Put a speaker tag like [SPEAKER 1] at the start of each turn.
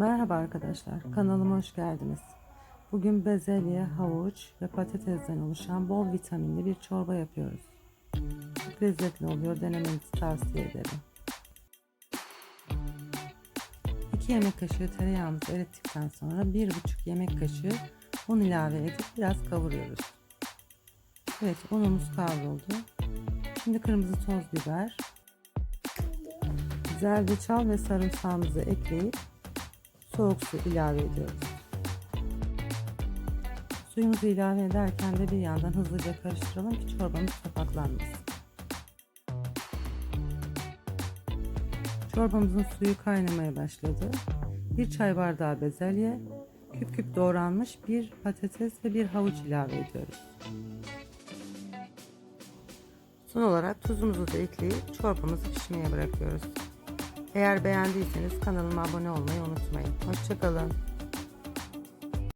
[SPEAKER 1] Merhaba arkadaşlar, kanalıma hoş geldiniz. Bugün bezelye, havuç ve patatesden oluşan bol vitaminli bir çorba yapıyoruz. Lezzetli oluyor, denemenizi tavsiye ederim. 2 yemek kaşığı tereyağımızı erittikten sonra 1,5 yemek kaşığı un ilave edip biraz kavuruyoruz. Evet, unumuz kavruldu. Şimdi kırmızı toz biber, zerdeçal ve sarımsağımızı ekleyip soğuk su ilave ediyoruz. Suyumuzu ilave ederken de bir yandan hızlıca karıştıralım ki çorbamız kapaklanmasın. Çorbamızın suyu kaynamaya başladı. Bir çay bardağı bezelye, küp küp doğranmış bir patates ve bir havuç ilave ediyoruz. Son olarak tuzumuzu da ekleyip çorbamızı pişmeye bırakıyoruz. Eğer beğendiyseniz kanalıma abone olmayı unutmayın. Hoşçakalın.